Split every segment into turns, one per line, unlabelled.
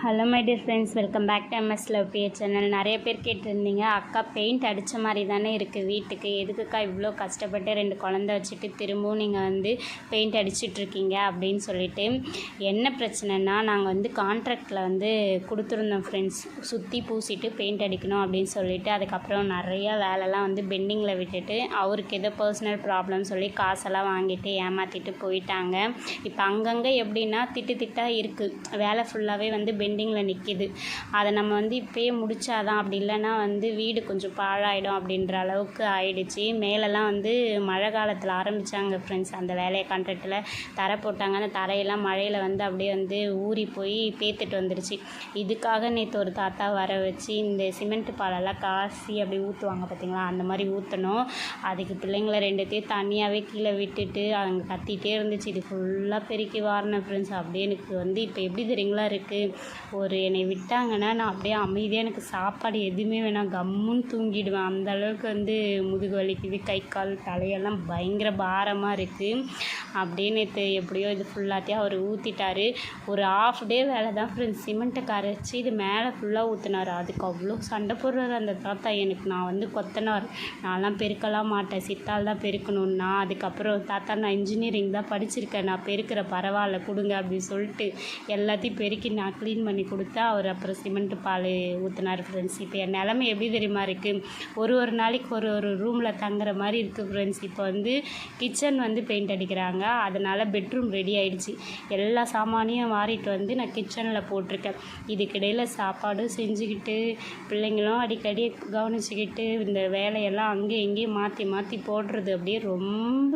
Hello my dear friends welcome back to MS love BA channel நிறைய பேர் கேட்டிருந்தீங்க அக்கா பெயிண்ட் அடித்த மாதிரி தானே இருக்குது வீட்டுக்கு. எதுக்குக்கா இவ்வளோ கஷ்டப்பட்டு ரெண்டு குழந்த வச்சுட்டு திரும்பவும் நீங்கள் வந்து பெயிண்ட் அடிச்சிட்ருக்கீங்க அப்படின்னு சொல்லிட்டு என்ன பிரச்சனைனா நாங்கள் வந்து கான்ட்ராக்டில் வந்து கொடுத்துருந்தோம் ஃப்ரெண்ட்ஸ் சுற்றி பூசிட்டு பெயிண்ட் அடிக்கணும் அப்படின்னு சொல்லிட்டு அதுக்கப்புறம் நிறையா வேலைலாம் வந்து பெண்டிங்கில் விட்டுட்டு அவருக்கு ஏதோ பர்சனல் ப்ராப்ளம் சொல்லி காசெல்லாம் வாங்கிட்டு ஏமாற்றிட்டு போயிட்டாங்க. இப்போ அங்கங்கே எப்படின்னா திட்டு திட்டாக இருக்குது வேலை ஃபுல்லாகவே வந்து பெண்டிங்கில் நிற்கிது அதை நம்ம வந்து இப்போயே முடிச்சாதான் அப்படி இல்லைன்னா வந்து வீடு கொஞ்சம் பாழாயிடும் அப்படின்ற அளவுக்கு ஆயிடுச்சு. மேலெல்லாம் வந்து மழை காலத்தில் ஆரம்பித்தாங்க ஃப்ரெண்ட்ஸ் அந்த வேலையை கான்ட்ராக்டில் தரை போட்டாங்க. அந்த தரையெல்லாம் மழையில் வந்து அப்படியே வந்து ஊறி போய் பேத்துட்டு வந்துடுச்சு இதுக்காக நேற்று ஒரு தாத்தா வர வச்சு இந்த சிமெண்ட் பாலெல்லாம் காசி அப்படி ஊற்றுவாங்க பார்த்தீங்களா அந்த மாதிரி ஊற்றணும் அதுக்கு பிள்ளைங்களை ரெண்டுத்தையும் தனியாகவே கீழே விட்டுட்டு அவங்க கத்திட்டே இருந்துச்சு. இது ஃபுல்லாக பெருக்கி வாரினேன் ஃப்ரெண்ட்ஸ் அப்படியே எனக்கு வந்து இப்போ எப்படி தெரியுங்களா இருக்குது ஒரு என்னை விட்டாங்கன்னா நான் அப்படியே அமைதியாக எனக்கு சாப்பாடு எதுவுமே வேணாம். கம்முன்னு தூங்கிடுவேன். அந்த அளவுக்கு வந்து முதுகு வலிக்குது கை கால் தலையெல்லாம் பயங்கர பாரமாக இருக்குது அப்படியே நேற்று எப்படியோ இது ஃபுல்லாத்தையும் அவர் ஊற்றிட்டாரு ஒரு ஆஃப் டே வேலை தான் ஃப்ரெண்ட்ஸ் சிமெண்ட்டை கரைச்சி இது மேலே ஃபுல்லாக ஊற்றினார் அதுக்கு அவ்வளோ சண்டை போடுறாரு அந்த தாத்தா. எனக்கு நான் வந்து கொத்தனார். நான்லாம் பெருக்கலாம் மாட்டேன். சித்தால் தான் பெருக்கணும்னா அதுக்கப்புறம் தாத்தா நான் இன்ஜினியரிங் தான் படிச்சிருக்கேன். நான் பெருக்கிற பரவாயில்ல கொடுங்க அப்படின்னு சொல்லிட்டு எல்லாத்தையும் பெருக்கி நான் க்ளீன் பண்ணி கொடுத்தா அவர் அப்புறம் சிமெண்ட் பால் ஊற்றினார் ஃப்ரெண்ட்ஸ் இப்போ என் நிலமை எப்படி தெரியுமா இருக்குது ஒரு ஒரு நாளைக்கு ஒரு ஒரு ரூமில் தங்குற மாதிரி இருக்குது ஃப்ரெண்ட்ஸ் இப்போ வந்து கிச்சன் வந்து பெயிண்ட் அடிக்கிறாங்க. அதனால் பெட்ரூம் ரெடி ஆகிடுச்சு எல்லா சாமானையும் மாறிட்டு வந்து நான் கிச்சனில் போட்டிருக்கேன். இதுக்கிடையில் சாப்பாடும் செஞ்சுக்கிட்டு பிள்ளைங்களும் அடிக்கடி கவனிச்சுக்கிட்டு இந்த வேலையெல்லாம் அங்கேயும் இங்கேயும் மாற்றி மாற்றி போடுறது அப்படியே ரொம்ப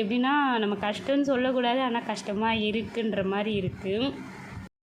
எப்படின்னா நம்ம கஷ்டம்னு சொல்லக்கூடாது. ஆனால் கஷ்டமாக இருக்குன்ற மாதிரி இருக்குது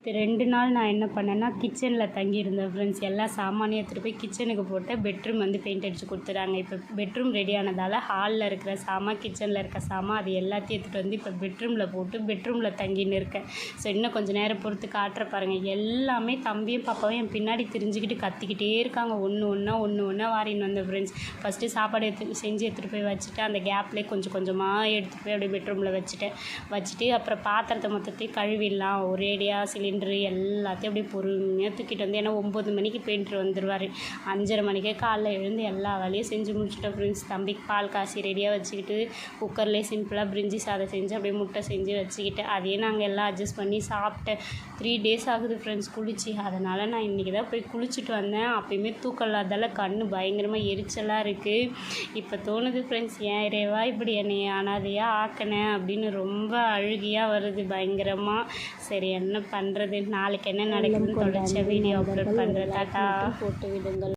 ரெண்டு நாள் நான் என்ன பண்ணேன்னா கிச்சனில் தங்கியிருந்தேன் ஃப்ரெண்ட்ஸ் எல்லா சாமானையும் எடுத்துகிட்டு போய் கிச்சனுக்கு போட்டு பெட்ரூம் வந்து பெயிண்ட் அடித்து கொடுத்துட்டாங்க. இப்போ பெட்ரூம் ரெடி ஆனதால் ஹாலில் இருக்கிற சாமான் கிச்சனில் இருக்க சாமான் அது எல்லாத்தையும் எடுத்துகிட்டு வந்து இப்போ பெட்ரூமில் போட்டு பெட்ரூமில் தங்கின்னு இருக்கேன். ஸோ இன்னும் கொஞ்சம் நேரம் பொறுத்து காட்டுற பாருங்கள் எல்லாமே தம்பியும் பாப்பாவும் என் பின்னாடி தெரிஞ்சுக்கிட்டு கத்திக்கிட்டே இருக்காங்க. ஒன்று ஒன்றா ஒன்று ஒன்றா வாரின்னு வந்த ஃப்ரெண்ட்ஸ் ஃபஸ்ட்டு சாப்பாடு எடுத்து செஞ்சு எடுத்துகிட்டு போய் வச்சுட்டு அந்த கேப்லேயே கொஞ்சம் கொஞ்சமாக எடுத்துகிட்டு போய் அப்படியே பெட்ரூமில் வச்சுட்டேன். வச்சுட்டு அப்புறம் பாத்திரத்தை மொத்தத்தையும் கழுவிடலாம். ஒரேடியாக பெயிண்ட்ரு எல்லாத்தையும் அப்படியே பொறுமையாக தூக்கிட்டு வந்து ஏன்னா ஒம்பது மணிக்கு பெயிண்டர் வந்துடுவார் அஞ்சரை மணிக்கே காலைல எழுந்து எல்லா வேலையும் செஞ்சு முடிச்சுட்டோம் ஃப்ரெண்ட்ஸ் தம்பிக்கு பால் காசி ரெடியாக வச்சுக்கிட்டு குக்கர்லேயே சிம்பிளாக பிரிஞ்சி சாதம் செஞ்சு அப்படியே முட்டை செஞ்சு வச்சுக்கிட்டு அதையே நாங்கள் எல்லாம் அட்ஜஸ்ட் பண்ணி சாப்பிட்டேன் த்ரீ டேஸ் ஆகுது ஃப்ரெண்ட்ஸ் குளிச்சு. அதனால் நான் இன்றைக்கி தான் போய் குளிச்சுட்டு வந்தேன். அப்பயுமே தூக்கம் இல்லாதால கண் பயங்கரமாக எரிச்சலாக இருக்குது இப்போ தோணுது ஃப்ரெண்ட்ஸ் ஏன் இறைவா இப்படி என்னை அனாதையாக ஆக்கினேன் அப்படின்னு ரொம்ப அழுகியாக வருது பயங்கரமாக சரி என்ன பண்ணுறது நாளைக்கு என்ன நடக்குதுன்னு தொடர்ச்சியாக வீடியோ அப்லோட் பண்ணுறேன் டாட்டா
போட்டு விடுங்கள்.